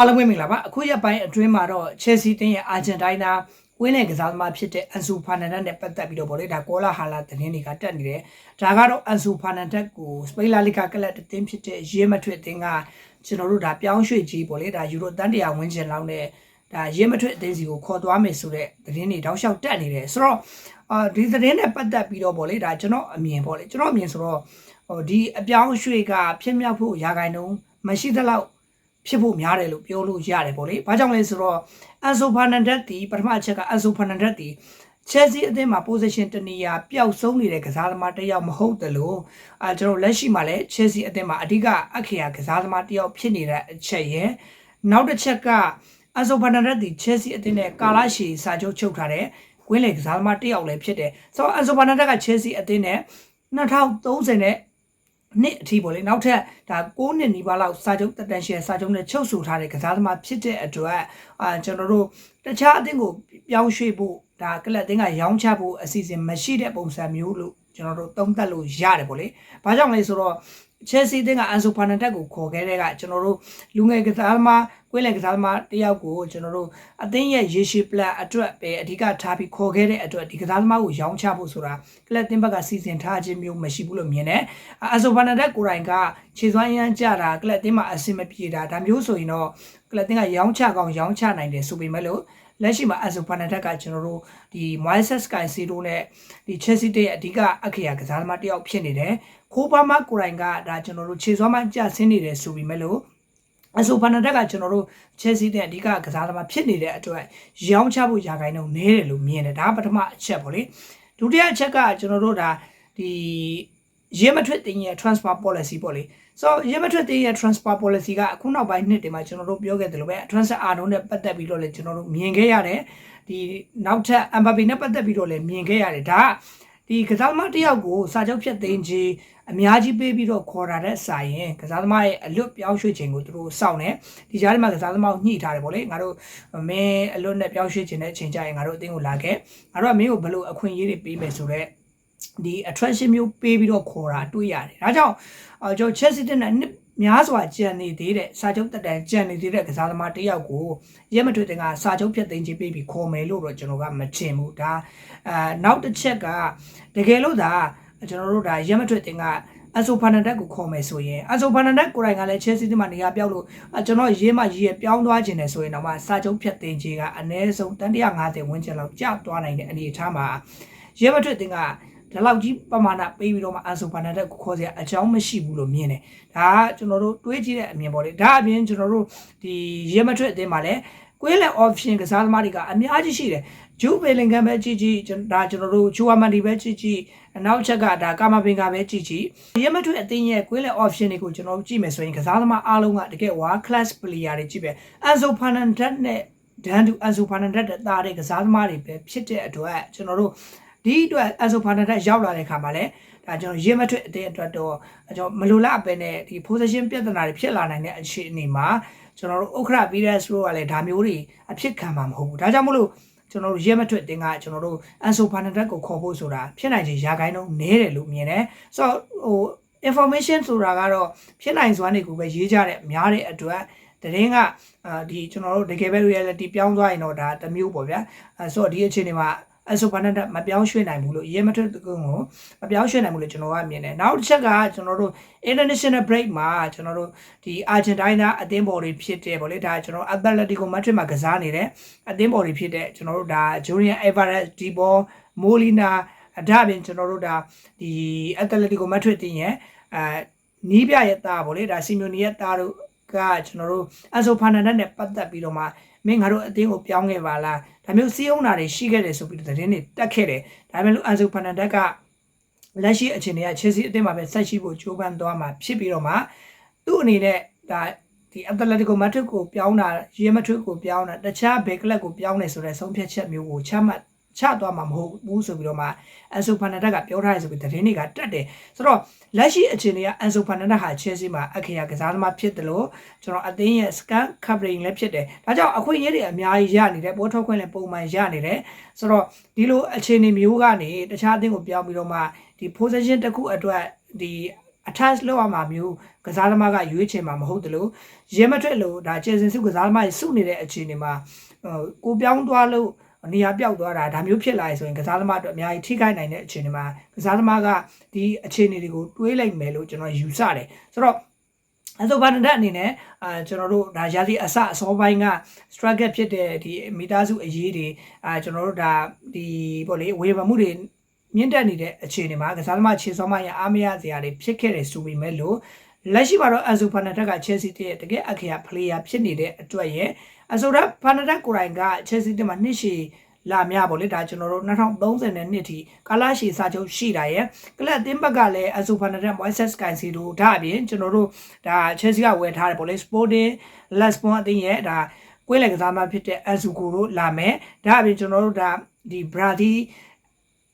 အားလုံးပဲမင်္ဂလာပါအခုရက်ပိုင်းအတွင်းမှာတော့ Chelsea တင်းရဲ့ Argentina ဝင်းတဲ့ကစားသမားဖြစ်တဲ့ Ansu Fernandez နဲ့ပတ်သက်ပြီးတော့ဗောလေဒါကောလာဟာလာသတင်းတွေကတက်နေတယ်ဒါကတော့ Ansu Fernandez ကိုစပိန်လာလီဂါကလပ်အသင်းဖြစ်တဲ့ရဲမထွတ်အသင်းကကျွန်တော်တို့ဒါပြောင်းရွှေ့ကြီးဗောလေဒါယူရိုတန်တရာဝင်းကျင်လောက်နဲ့ဒါရဲမထွတ်အသင်းစီကိုခေါ်သွားမယ်ဆိုတဲ့သတင်းတွေတောက်လျှောက်တက်နေတယ်ဆိုတော့အာဒီသတင်းနဲ့ပတ်သက်ပြီးတော့ဗောလေဒါကျွန်တော်အမြင်ဗောလေကျွန်တော်အမြင်ဆိုတော့ဟိုဒီအပြောင်းရွှေ့ကဖြစ်မြောက်ဖို့ရာဂိုင်နှုန်းမရှိသလောက် ဖြစ်ဖို့များတယ်လို့ပြောလို့ရတယ်ပေါ့လေ။ဘာကြောင့်လဲဆိုတော့အန်ဆိုဖာနန်ဒက်တီပထမအချက်ကအန်ဆိုဖာနန်ဒက်တီချက်စီအသင်းမှာ position တနေရာပျောက်ဆုံးနေတဲ့ကစားသမားတစ်ယောက်မဟုတ်တယ်လို့အဲကျွန်တော်လက်ရှိမှာလည်းချက်စီအသင်းမှာအဓိကအခေယာကစားသမားတစ်ယောက်ဖြစ်နေတဲ့အချက်ရဲ့နောက်တစ်ချက်ကအန်ဆိုဖာနန်ဒက်တီချက်စီအသင်းနဲ့ကာလာရှီစာချုပ်ချုပ်ထားတဲ့ကွင်းလေကစားသမားတစ်ယောက်လည်းဖြစ်တယ်။ဆိုတော့အန်ဆိုဖာနန်ဒက်ကချက်စီအသင်းနဲ့2030နဲ့ နှစ်အထိပေါ့လေနောက်ထပ်ဒါ6နှစ်နီးပါးလောက်စာချုပ်တက်တန်ရှယ်စာချုပ်နဲ့ချုပ်ဆိုထားတဲ့ကစားသမားဖြစ်တဲ့အတွက်အာကျွန်တော်တို့တခြားအသင်းကိုပြောင်းရွှေ့ဖို့ဒါကလပ်အသင်းကရောင်းချဖို့အစီအစဉ်မရှိတဲ့ပုံစံမျိုးလို့ကျွန်တော်တို့သုံးသပ်လို့ရတယ်ပေါ့လေ။ဘာကြောင့်လဲဆိုတော့ Chelsea တင်းကအန်ဆိုဖာနန်တက်ကိုခေါ်ခဲ့တဲ့ကကျွန်တော်တို့လူငယ်ကစားသမားကွင်းလယ်ကစားသမားတယောက်ကိုကျွန်တော်တို့အသင်းရဲ့ရေရှည်ပလန်အတွက်ပဲအဓိကထားပြီးခေါ်ခဲ့တဲ့အတွက်ဒီကစားသမားကိုရောင်းချဖို့ဆိုတာကလပ်တင်းဘက်ကစီစဉ်ထားခြင်းမျိုးမရှိဘူးလို့မြင်တယ်။အန်ဆိုဖာနန်တက်ကိုယ်တိုင်ကခြေစွမ်းရမ်းကြတာကလပ်တင်းမှာအဆင်မပြေတာဒါမျိုးဆိုရင်တော့ကလပ်တင်းကရောင်းချကောင်းရောင်းချနိုင်တယ်ဆိုပေမဲ့လို့ လက်ရှိမှာအဆိုဖာနတက်ကကျွန်တော်တို့ဒီ Moises Caicedo နဲ့ဒီ Chelsea ရဲ့အဓိကအခေယာကစားသမားတစ်ယောက်ဖြစ်နေတယ်ခိုးပါမကိုရိုင်ကဒါကျွန်တော်တို့ခြေစွမ်းမှကြဆင်းနေတယ်ဆိုပြီးမဲ့လို့အဆိုဖာနတက်ကကျွန်တော်တို့ Chelsea တဲ့အဓိကကစားသမားဖြစ်နေတဲ့အတွက်ရောင်းချဖို့ယာကိုင်းတော့နဲတယ်လို့မြင်တယ်ဒါကပထမအချက်ပေါ့လေဒုတိယအချက်ကကျွန်တော်တို့ဒါဒီရေမထွတ်တင်ရဲ့ transfer policy ပေါ့လေ ဆိုတော့ရေမထွတ်တင်ရဲ့ transfer policy ကအခုနောက်ပိုင်းနှစ်တွေမှာကျွန်တော်တို့ပြောခဲ့တယ်လို့ပဲ transfer အာလုံးနဲ့ပတ်သက်ပြီးတော့လည်းကျွန်တော်တို့မြင်ခဲ့ရတယ်ဒီနောက်ထပ် Mbappe နဲ့ပတ်သက်ပြီးတော့လည်းမြင်ခဲ့ရတယ်ဒါကဒီကစားသမားတစ်ယောက်ကိုစာချုပ်ဖြတ်သိမ်းခြင်းအများကြီးပေးပြီးတော့ခေါ်တာတဲ့စာရင်ကစားသမားရဲ့အလွတ်ပြောင်းရွှေ့ခြင်းကိုသူတို့စောင့်နေဒီကြားထဲမှာကစားသမားကိုညှိထားတယ်ဗောလေငါတို့မင်းအလွတ်နဲ့ပြောင်းရွှေ့ခြင်းတဲ့အချိန်ကျရင်ငါတို့အသင်းကိုလာခဲ့ငါတို့ကမင်းကိုဘယ်လိုအခွင့်အရေးတွေပေးမယ်ဆိုတော့ ဒီ attraction မျိုးပေးပြီးတော့ခေါ်တာတွေ့ရတယ်ဒါကြောင့်အကျွန်တော် Chelsea တဲ့နဲ့များစွာကြံနေသေးတဲ့စာချုပ်တက်တန်ကြံနေသေးတဲ့ကစားသမားတစ်ယောက်ကိုရဲမထွေတင်ကစာချုပ်ဖြတ်သိမ်းခြင်းပေးပြီးခေါ်မယ်လို့တော့ကျွန်တော်ကမချင်ဘူးဒါအာနောက်တစ်ချက်ကတကယ်လို့ဒါကျွန်တော်တို့ဒါရဲမထွေတင်ကအဆိုဖာနန်ဒက်ကိုခေါ်မယ်ဆိုရင်အဆိုဖာနန်ဒက်ကိုယ်တိုင်ကလည်း Chelsea ဒီမှာနေရာပြောက်လို့ကျွန်တော်ရေးမှရေးရပြောင်းသွားခြင်းတယ်ဆိုရင်တော့မှစာချုပ်ဖြတ်သိမ်းခြင်းကအနည်းဆုံးတန်150ဝန်းကျင်လောက်ကျသွားနိုင်တဲ့အနေအထားမှာရဲမထွေတင်က ဒီလောက်ကြီးပမာဏပေးပြီးတော့မှအဆိုဖာနန်ဒက်ကိုခေါ်စရာအကြောင်းမရှိဘူးလို့မြင်တယ်ဒါကကျွန်တော်တို့တွေးကြည့်တဲ့အမြင်ပေါ့လေဒါအပြင်ကျွန်တော်တို့ဒီရဲမထွေအတင်းမှာလည်းကွေးလက် option ကစားသမားတွေကအများကြီးရှိတယ်ဂျူးဘေလင်ဂမ်ပဲကြည့်ကြည့်ဒါကျွန်တော်တို့ဂျူဝါမန်ဒီပဲကြည့်ကြည့်နောက်ချက်ကဒါကာမပင်ကပဲကြည့်ကြည့်ရဲမထွေအတင်းရဲ့ကွေးလက် option တွေကိုကျွန်တော်တို့ကြည့်မယ်ဆိုရင်ကစားသမားအားလုံးကတကယ် world class player တွေကြည့်ပဲအန်ဆိုဖာနန်ဒက်နဲ့ဒန်တူအန်ဆိုဖာနန်ဒက်တဲ့တားတဲ့ကစားသမားတွေပဲဖြစ်တဲ့အတွက်ကျွန်တော်တို့ ဒီအတွက်အဆိုဖာနန်ဒက်ရောက်လာတဲ့ခါမှာလည်းဒါကျွန်တော်ရေမထွတ်အတင်းအတွက်တော့ကျွန်တော်မလိုလားပဲနဲ့ဒီ position ပြဿနာတွေဖြစ်လာနိုင်တဲ့အခြေအနေမှာကျွန်တော်တို့ဥက္ခရ VS လို့ကလည်းဒါမျိုးတွေအဖြစ်ခံမှာမဟုတ်ဘူးဒါကြောင့်မလို့ကျွန်တော်တို့ရဲမထွတ်တင်ကကျွန်တော်တို့အန်ဆိုဖာနန်ဒက်ကိုခေါ်ဖို့ဆိုတာဖြစ်နိုင်ချေရာခိုင်နှုန်းနည်းတယ်လို့မြင်တယ်ဆိုတော့ဟို information ဆိုတာကတော့ဖြစ်နိုင်စွာနေကိုပဲရေးကြတဲ့များတဲ့အတွက်တရင်ကအာဒီကျွန်တော်တို့တကယ်ပဲ reality ပြောင်းသွားရင်တော့ဒါတစ်မျိုးပေါ့ဗျာအဲဆိုတော့ဒီအခြေအနေမှာ အဆိုဘာနဲ့မပြောင်းရွှေ့နိုင်ဘူးလို့ရဲမထွက်ကုန်းကိုမပြောင်းရွှေ့နိုင်ဘူးလို့ကျွန်တော်ကမြင်တယ်နောက်တစ်ချက်ကကျွန်တော်တို့ international break မှာကျွန်တော်တို့ဒီ Argentina အသင်းပေါ်တွေဖြစ်တယ်ဗောလေဒါကျွန်တော် Atletico Madrid မှာကစားနေတယ်အသင်းပေါ်တွေဖြစ်တဲ့ကျွန်တော်တို့ဒါ Julian Alvarez ဒီဘော Molina ဒါပြင်ကျွန်တော်တို့ဒါဒီ Atletico Madrid တင်ရဲ့အဲနီးပြရဲ့သားဗောလေဒါ Simeone ရဲ့သားတို့ ကကျွန်တော်တို့အဆိုဖာနန်ဒက်နဲ့ပတ်သက်ပြီးတော့မှမင်းငါတို့အသင်းကိုပြောင်းခဲ့ပါလားဒါမျိုးစီးအောင်တာတွေရှိခဲ့တယ်ဆိုပြီးသတင်းတွေတက်ခဲ့တယ်ဒါပေမဲ့လို့အန်ဆိုဖာနန်ဒက်ကလက်ရှိအခြေအနေကချယ်ဆီအသင်းမှာပဲဆက်ရှိဖို့ကြိုးပမ်းသွားမှာဖြစ်ပြီးတော့မှသူ့အနေနဲ့ဒါဒီအက်တလက်တီကိုမက်ဒရစ်ကိုပြောင်းတာရီယယ်မက်ဒရစ်ကိုပြောင်းတာတခြားဘယ်ကလပ်ကိုပြောင်းနေဆိုတဲ့ဆုံးဖြတ်ချက်မျိုးကိုချမှတ် ချသွားမှာမဟုတ်ဘူးဆိုပြီးတော့မှအန်ဆိုဖာနန်ဒက်ကပြောထားတယ်ဆိုပြီးသတင်းတွေကတက်တယ်ဆိုတော့လက်ရှိအခြေအနေကအန်ဆိုဖာနန်ဒက်ဟာချယ်ဆီမှာအခရာကစားသမားဖြစ်တယ်လို့ကျွန်တော်အသင်းရဲ့ scan covering လည်းဖြစ်တယ်ဒါကြောင့်အခွင့်အရေးတွေအများကြီးရနေတယ်ပိုးထုတ်ခွင့်လည်းပုံမှန်ရနေတယ်ဆိုတော့ဒီလိုအခြေအနေမျိုးကနေတခြားအသင်းကိုပြောင်းပြီးတော့မှဒီ position တစ်ခုအတွက်ဒီ attach လုပ်ရမှာမျိုးကစားသမားကရွေးချယ်မှာမဟုတ်တယ်လို့ရဲမထွက်လို့ဒါကျေစင်စုကစားသမားကြီးစုနေတဲ့အခြေအနေမှာဟိုကိုပြောင်းသွားလို့ နေရာပြောက်သွားတာဒါမျိုးဖြစ်လာရဆိုရင်ကစားသမားအတွက်အများကြီးထိခိုက်နိုင်တဲ့အခြေအနေမှာကစားသမားကဒီအခြေအနေတွေကိုတွေးလိုက်မယ်လို့ကျွန်တော်ယူဆတယ်ဆိုတော့အဲဆိုဘာနဒတ်အနေနဲ့အာကျွန်တော်တို့ဒါရာသီအစအစောပိုင်းက struggle ဖြစ်တဲ့ဒီမိသားစုအရေးတွေအာကျွန်တော်တို့ဒါဒီပေါ့လေဝေဖန်မှုတွေမြင့်တက်နေတဲ့အခြေအနေမှာကစားသမားခြေစောမရအားမရစရာတွေဖြစ်ခဲ့တယ်ဆိုပေမဲ့လို့ လက်ရှိမှာတော့အန်ဆူဖာနတက်ကချယ်ဆီရဲ့တကယ်အခရာဖလေယာဖြစ်နေတဲ့အတွက်ရဲ့အဆိုတော့ဖာနတက်ကိုယ်တိုင်ကချယ်ဆီတက်မှာနှစ်ရှည်လာများပေါ့လေဒါကျွန်တော်တို့2030နဲ့နှစ်ထိကာလာရှည်စာချုပ်ရှိတာရဲ့ကလပ်တင်းဘက်ကလည်းအဆိုဖာနတက်မွိုင်းဆက်စကန်စီတို့ဒါအပြင်ကျွန်တော်တို့ဒါချယ်ဆီကဝယ်ထားတယ်ပေါ့လေ Sporting Lisbon အသင်းရဲ့ဒါကွေးလက်ကစားမဖြစ်တဲ့အန်ဆူကိုတို့လာမယ်ဒါအပြင်ကျွန်တော်တို့ဒါဒီဘရာဒီ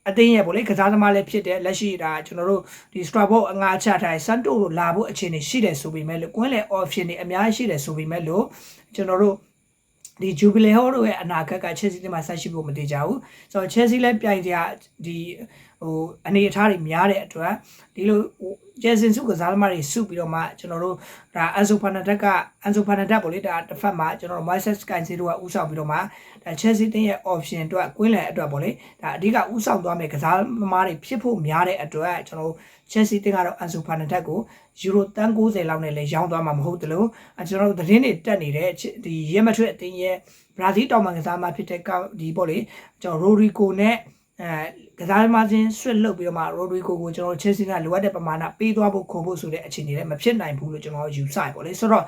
အသင်းရဲ့ပေါ့လေကစားသမားလည်းဖြစ်တဲ့လက်ရှိဒါကျွန်တော်တို့ဒီ Strasbourg အငါချထိုင် Santo တို့လာဖို့အခြေအနေရှိတယ်ဆိုပေမဲ့လို့ကွင်းလေ option တွေအများကြီးရှိတယ်ဆိုပေမဲ့လို့ကျွန်တော်တို့ဒီ Jubilee Hall တို့ရဲ့အနာဂတ်က Chelsea တင်မှာဆက်ရှိဖို့မတည်ကြဘူးဆိုတော့ Chelsea လည်းပြိုင်ကြဒီ ဟိုအနေအထားတွေများတဲ့အတွက်ဒီလိုဂျယ်စင်စုကစားသမားတွေစုပြီးတော့မှကျွန်တော်တို့ဒါအန်ဆိုဖာနာတက်ကအန်ဆိုဖာနာတက်ပေါ့လေဒါတစ်ဖက်မှာကျွန်တော်တို့ Moises Caicedo ကဥဆောင်ပြီးတော့မှဒါ Chelsea တင်ရဲ့ option အတွက်ကွင်းလယ်အတွက်ပေါ့လေဒါအဓိကဥဆောင်သွားမယ်ကစားသမားတွေဖြစ်ဖို့များတဲ့အတွက်ကျွန်တော်တို့ Chelsea တင်ကတော့အန်ဆိုဖာနာတက်ကိုယူရိုတန်90လောက်နဲ့လည်းရောင်းသွားမှာမဟုတ်တလို့ကျွန်တော်တို့သတင်းတွေတက်နေတဲ့ဒီရဲမထွေအတင်းရဲ့ဘရာဇီးတောင်ပံကစားသမားဖြစ်တဲ့ဒီပေါ့လေကျွန်တော်ရိုရီကိုနဲ့ အဲကစားသမားချင်းဆွတ်လုပ်ပြီးတော့မှရိုဒရီကိုကိုကျွန်တော်ချက်စင်းကလိုအပ်တဲ့ပမာဏပေးသွားဖို့ခေါ်ဖို့ဆိုတဲ့အခြေအနေလည်းမဖြစ်နိုင်ဘူးလို့ကျွန်တော်ယူဆရပေါ့လေဆိုတော့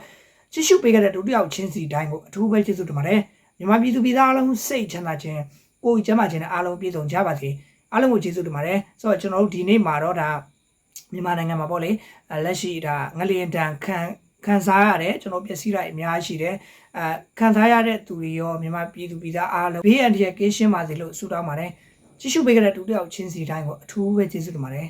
ချစ်ရှုပေးခဲ့တဲ့ဒုတိယချင်းစီတိုင်းကိုအထူးပဲကျေးဇူးတင်ပါတယ်မြန်မာပြည်သူပြည်သားအားလုံးစိတ်ချမ်းသာခြင်းကိုယ်ကျမ်းမာခြင်းနဲ့အားလုံးပြည့်စုံကြပါစေအားလုံးကိုကျေးဇူးတင်ပါတယ်ဆိုတော့ကျွန်တော်တို့ဒီနေ့မှာတော့ဒါမြန်မာနိုင်ငံမှာပေါ့လေလက်ရှိဒါငလျင်တန်ခံခံစားရတယ်ကျွန်တော်ပျက်စီးတာအများကြီးရှိတယ်အဲခံစားရတဲ့သူတွေရောမြန်မာပြည်သူပြည်သားအားလုံးဘေးအန္တရာယ်ကင်းရှင်းပါစေလို့ဆုတောင်းပါတယ် ကြည့်ရှုပေးကြတဲ့ဒုတိယချင်းစီတိုင်းကိုအထူးပဲကျေးဇူးတင်ပါတယ်